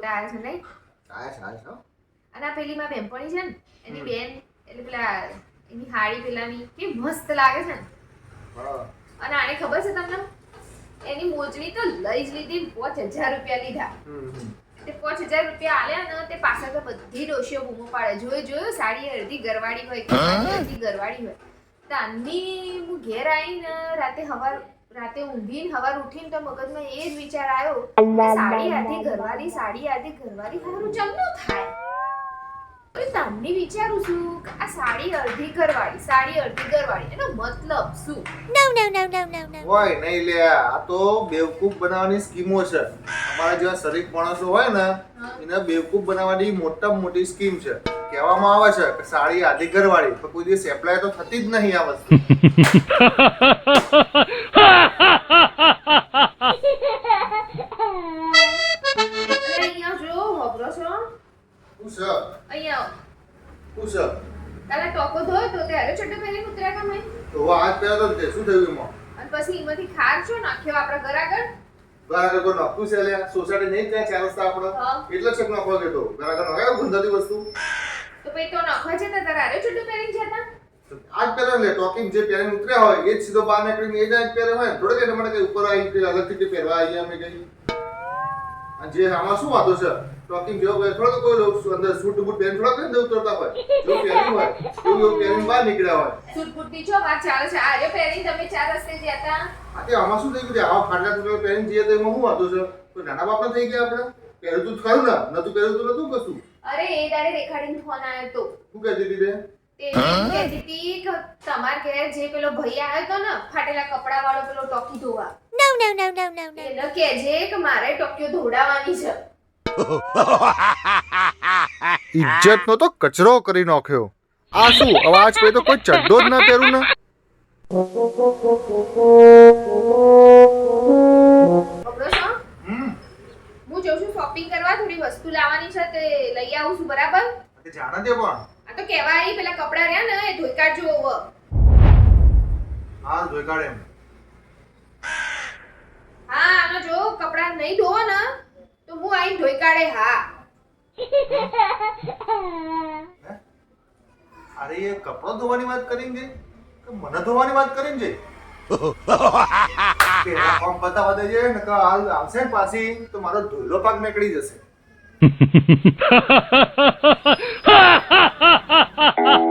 ફોટા આવ્યા છે નહીં? છે છે અને આ પેલી માં બેનપણી છે ને એની. બેન એટલે પેલા એની હાડી પેલાની કે મસ્ત લાગે છે ને. અને આને ખબર છે તમને? એની મોજણી તો લઈ જ લીધી પાંચ હજાર રૂપિયા લીધા. તે પાંચ હજાર રૂપિયા આલ્યા ને તે પાછળ તો બધી ડોશીઓ બૂમો પાડે. જોયું જોયું? સાડી અડધી ગરવાડી હોય અડધી ગરવાડી હોય. તો આની હું ઘેર આવીને રાતે હવાર રાતે ઊંઘીને હવાર ઉઠીને તો મગજમાં એ જ વિચાર આવ્યો સાડી આધી ઘરવાળી સાડી આધી ઘરવાળી હારું ચમનું થાય? તો તમને વિચારું છું કે આ સાડી અડધી ઘરવાળી સાડી અડધી ઘરવાળી એનો મતલબ શું? હોય નહીં લે આ તો બેવકૂફ બનાવવાની સ્કીમો છે. અમારા જેવા શરીફ માણસો હોય ને એને બેવકૂફ બનાવવાની મોટામાં મોટી સ્કીમ છે. કહેવામાં આવે છે કે સાડી આધી ઘરવાળી પણ કોઈ દિવસ એપ્લાય તો થતી જ નહીં આ વસ્તુ. તો તો તો તે પછી એમાંથી ખાર છો નાખ્યો આપણા ઘર આગળ? ઘર આગળ કોઈ નખતું છે સોસાયટી નહીં ત્યાં ચાર રસ્તા આપણો. એટલે છેક નખવા ગયો ઘર આગળ નખાયો ગંધાતી વસ્તુ? તો પછી તો નખવા જતા તારે. આરે છોટું પહેરીને જતા. આજ પહેરે લે ટોકિંગ જે પહેરીને ઉતર્યા હોય એ જ સીધો બહાર નીકળીને એ જ આજ પહેરે હોય થોડે કે મને કઈ ઉપર આવી કે અલગથી કે પહેરવા આવી અમે કઈ? જે આમાં શું વાંધો છે? ટોકિંગ જેવો કોઈ થોડો કોઈ અંદર સૂટ બૂટ પહેરીને થોડો કઈ ઉતરતા હોય. જો પહેરી હોય એવું એવું પહેરીને બહાર નીકળ્યા હોય. છૂટપૂટની છો વાત ચાલે છે. આજે પહેરીને તમે ચાર રસ્તે જતા. આ તે આમાં શું થઈ ગયું આવા ફાટલા ટુકડા પહેરીને જઈએ તો એમાં શું વાંધો છે? કોઈ નાના બાપના થઈ ગયા આપણે? પહેર્યું તું ખરું ને. નતું પહેર્યું તું નતું કશું અરે એ તારે રેખાડીને ફોન આવ્યો તો. શું કહેતી હતી તે તે એમ કહેતી કે તમાર ઘેર જે પેલો ભાઈ આવ્યો તો ને ફાટેલા કપડા વાળો પેલો ટોકી ધોવા. એને કહેજે કે મારે ટોકીઓ ધોડાવાની છે. ઇજ્જતનો તો કચરો કરી નાખ્યો. આ શું અવાજ પછી તો કોઈ ચડ્ડો જ ના પહેરું ને? થોડી વસ્તુ લાવવાની છે તે લઈ આવું છું બરાબર? જાણે દે પણ. આ તો કહેવાય નહીં, પેલા કપડા રહ્યા ને એ ધોઈ કાઢજો હવે. હા ધોઈ કાઢે એમ. હા આનો જો કપડા નહીં ધોવો ને તો હું આઈ ધોઈ કાઢે હા. અરે એ કપડો ધોવાની વાત કરીને કે મને ધોવાની વાત કરીને જઈ પેલા કોમ બતાવવા દેજે ને કે હાલ આવશે ને પાછી તો મારો ધૂલો પાક નીકળી જશે. 哼哼哼哼哼哈哈哈哈哈哈哈哈哈哈哈